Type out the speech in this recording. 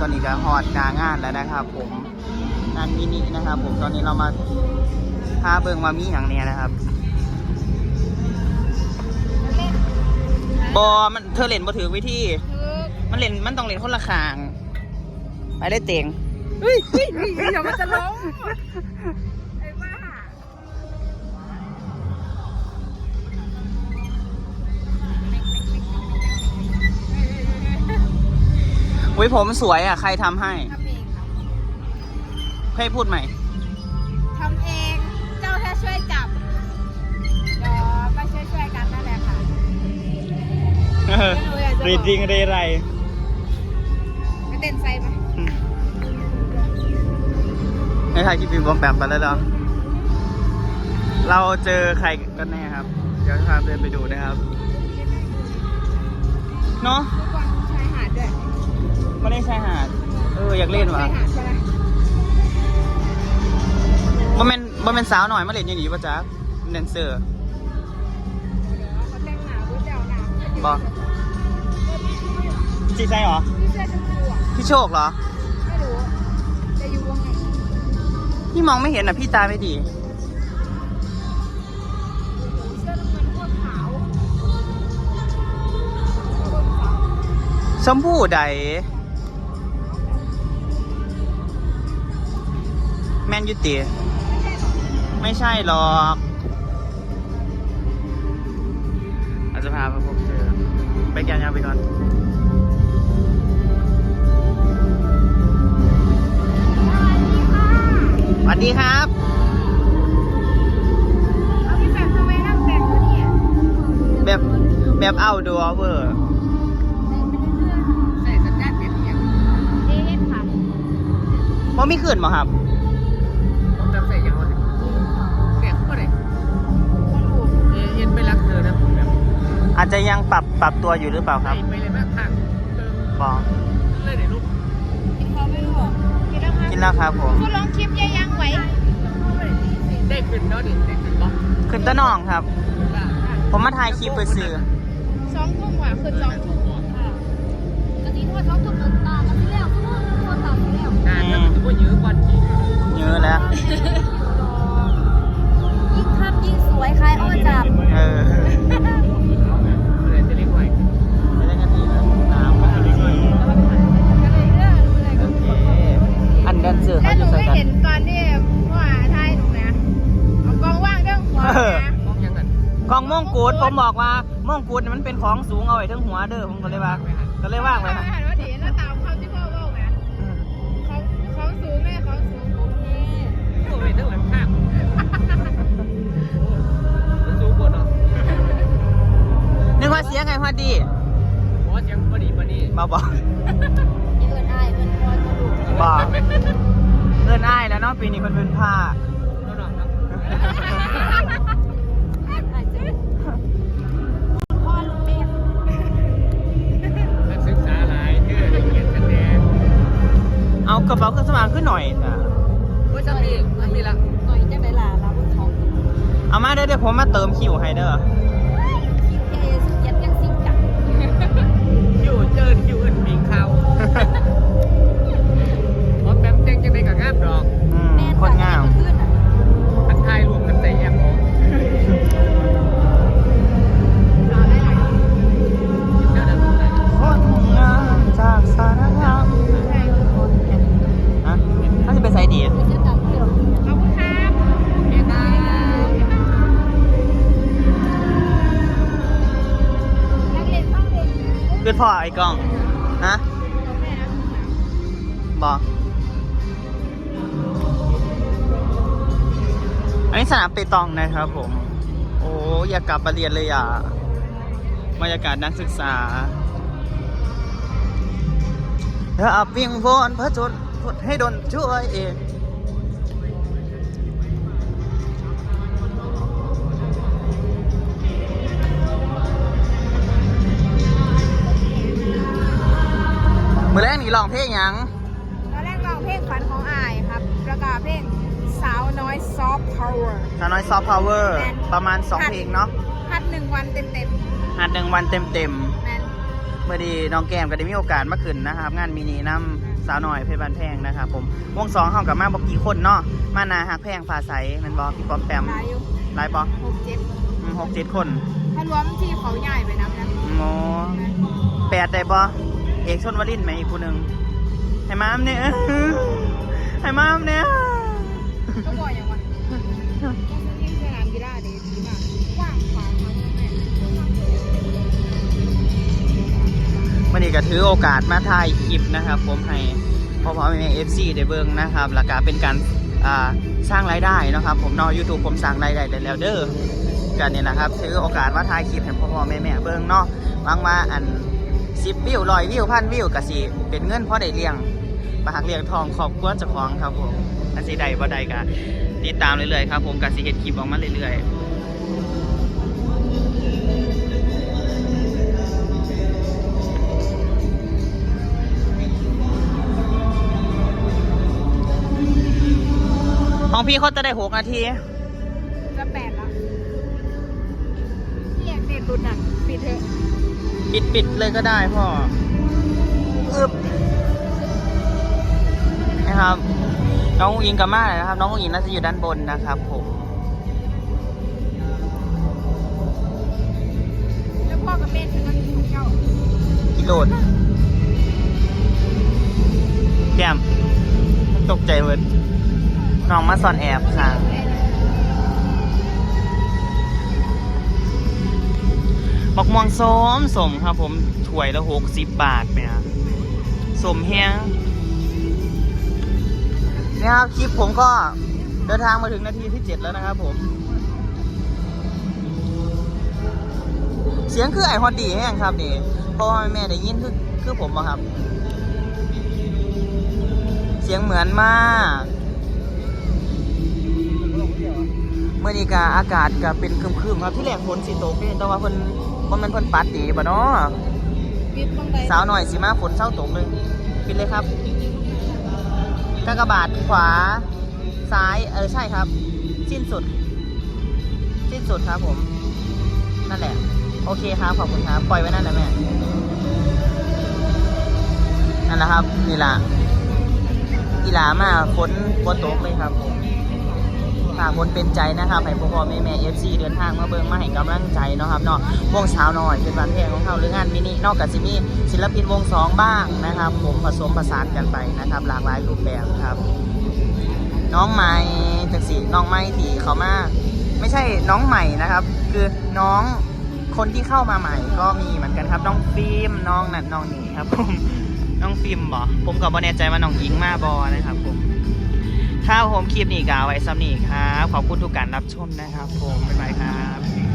ตอนนี้ก็ฮอดหนางานแล้วนะครับ ผมงานมินินะครับ ผมตอนนี้เรามาพาเบิงมามีอย่างเนี้ยนะครับบอมันเธอเล่นบ่ถือวิธีมันเล่นมันต้องเล่นคนละขาง ไปได้เต็งเฮ้ยเฮ้ยเฮ้ยเดี๋ยวมันจะล้ม อุ้ยผมสวยอะ ใครทำให้ทำเองค่ะให้พูดใหม่ ทำเองเจ้าแค่ช่วยจับเดี๋ยวก็ช่วยช่วยๆกันนั่นแหละค่ะรีดริงเรไรไปเต้นไซไหมในไทยคิดปีบอมแปมไปแล้วเหรอเราเจอใครกันแน่ครับ เดี๋ยวพาเดินไปดูนะครับ เนาะ ทุกคน มาเล่นชายหาด เอออยากเล่นว่ะชายหาดใช่ไหมบ่แม่นบ่แม่นสาวหน่อยมาเล่นอยังหนีป่ะจ๊ะแดนเซอร์เดี๋ยวเขาแต่งหนาวด้วยเจ้าหนาวบอกจีใช่เหรอ พี่เสื้อชมพูอะพี่โชคเหรอ ไม่รู้จะอยู่วงไหนพี่มองไม่เห็นอะพี่ตาไม่ดี เสื้อน้ำเงินโคตรขาวชมพู่ใด มนยุติ ไม่ใช่หรอกอาจจะพาไปพบเจอไปแกนยาวไปก่อนสวัสดีครับเอาพี่แบบทำไมนั่งแต่งวะเนี่ยแบบแบบเอาดูเวอร์ใส่สัญญาณเปลี่ยนเสียงเอ๊ะค่ะว่าไม่ขึ้นหรอครับ อาจจะยังปรับปรับตัวอยู่หรือเปล่าคไปรับไปเลยแม่ทางเติมบอกเลยเดี๋ยวลูกกินเขาไม่รู้กินแล้วครับกินแล้วครับผมคุณลองคลิปยังยังไหวได้ขึ้นเนาะดิได้ขึ้นบล็อกขึ้นตะนองครับ ผมมาถ่ายคลิปไปซื้อสองทุ่มกว่าคือสองทุ่มค่ะกะทิทอดสองทุ่มหนึ่งตากันที่แล้วทุกคนทุกคนตามที่แล้วนานแล้วมันจะว่ายื้อกว่า งม่วงกูดผมบอกว่าม่วงกูดเนี่ยมันเป็นของสูงเอาไว้ทั้งหัวเด้อผมก็เลยว่าก็เลยว่างไว้เขาครับหันว่าดีแล้วตามเขาที่พ่อบอกนะเขาเขาสูงแม่เขาสูงโอเคโอ้ยทั้งหลังข้างมันสูงกว่าเนาะนึกว่าเสียงไงพอดีเพราะเสียงพอดีพอดีมาบอกเอินอายเอินพรกระดูกบอกเอินอ้ายแล้วเนาะปีนี้มันเป็นผ้า ระเป๋าเครื่องสมางขึ้นหน่อยจ้ะโอ้ยจำมีจำมีละหน่อยจังไดล่ะเราบนท้องเอามาเด้อเดี๋ยวผมมาเติมคิวให้เด้อคิวเอสุดยัดยังซิงจังคิวเจินคิวอื่นมีเขาพอแป๊มเต้งจะได้กับงามดอกอืมแม่คนงาม เพื่อพ่อไอ้กล้อง ฮะบอกอันนี้สนามเปตองนะครับผม โอ้อยากกลับมาเรียนเลยอะบรรยากาศนักศึกษาเธออับวิ่งวนพระจนพดให้ดนช่วยเอง ลองเพลงหยังตอนแรกร้องเพลงฝันของอายครับประกาศเพลงสาวน้อยซอฟต์พาวเวอร์ สาวน้อยซอฟต์พาวเวอร์ประมาณ 2 เพลงเนาะพัดหนึ่งวันเต็มเต็มหัดหนึ่งวันเต็มเต็มๆแมนๆมือดีน้องแก้มก็ได้มีโอกาสมาขึ้นนะครับ งานมินิน้ำสาวหน่อยเพชรบานแพงนะครับผมวงสองเขากับมาบอกกี่คนเนาะมานาหักแพงฟ้าใสแมันบอกพี่ปอมแปมหลายอยู่หลายปอหกเจ็ดอืมหกเจ็ดคนถ้ารวมที่เขาใหญ่ไปนับนะโมแปดได้ปอ เอกชนวลินไหมอีกคนหนึ่งให้มามเนี่ยให้มามเนี่ยก็บ่อยอย่างวะก็ยิ่สนามกีฬาดีดีมากว้างขวางมากแม่วันนี้ก็ถือโอกาสมาถ่ายคลิปนะครับ ผมให้พ่อพ่อแม่เอฟซีได้เบิ่งนะครับแล้วก็เป็นการสร้างรายได้นะครับ ผมนอกยูทูบผมสร้างรายได้ได้แล้วเด้อกันนี่แหละครับถือโอกาสมาถ่ายคลิปให้พ่อพ่อแม่แม่เบิ่งเนาะหวังว่าอัน สิบวิวร้อยวิวพันวิวก็สิเป็นเงินพอได้เลี้ยงปากเลี้ยงทองครอบครัวเจ้าของครับผมอันสิใดบ่ใดก็ติดตามเรื่อยๆครับผมก็สิเฮ็ดคลิปออกมาเรื่อยๆของพี่เขาจะได้หกนาที เรียกเด็ดดุนอะปิดเถอะปิดปิดเลยก็ได้พ่ออึบนะครับ น้องอุ๋งอิงกับมานะครับ น้องอุ๋งอิงน่าจะอยู่ด้านบนนะครับผมแล้วพ่อกับแม่ถึงก็มีของเจ้ากิโลดแก้มตกใจเวิร์ดน้องมาสอนแอบค่ะ กม่วงส้มสมครับผมถ้วยละหกสิบบาทเนี่ยสมแห้งนี่ยครับคลิปผมก็เดินทางมาถึงนาทีที่เจ็ดแล้วนะครับผม เสียงคือไอฮอตดีแห้งครับนี่เพราะว่าแม่ได้ยินคือคือผมอะครับ เสียงเหมือนมาก เมื่อนี้กาอากาศก็เป็นครึมๆครับที่แรกฝนสิตกนี่แต่ว่าเพิ่นว่ามันเพิ่นปัดดีบ่เนาะปิดตรงใดสาวหน่อยสิมาฝนเศร้าตกเลยปิดเลยครับกากบาทขวา ซ้ายเออใช่ครับ สิ้นสุด สิ้นสุดครับผม นั่นแหละ โอเคครับขอบคุณครับปล่อยไว้นั่นแหละแม่นั่นแหละครับนี่ล่ะอีหลามาฝนฝนตกเลยครับผมฝากคนเป็นใจนะครับให้พ่อพ่อแม่แม่เอฟซีเดินทางมาเบิ่งมาให้กำลังใจเนาะครับเนาะวงสาวน้อยเป็นวันเพลงของเขาหรืองานมินินอกจากจะมีศิลปินวงสองบ้างนะครับ ผมผสมผสานกันไปนะครับ หลากหลายรูปแบบครับ น้องใหม่จากสีน้องใหม่ที่เขามาไม่ใช่น้องใหม่นะครับ คือน้องคนที่เข้ามาใหม่ก็มีเหมือนกันครับ น้องฟิล์มน้องนัดน้องหนีครับผมน้องฟิล์มบอผมก็บ่แน่ใจว่าน้องหญิงมาบอนะครับผม ถ้าโฮมคลิปนี้กาไว้ซ้ำนี้ครับ ขอบคุณทุกการรับชมนะครับผมบ๊ายบายครับ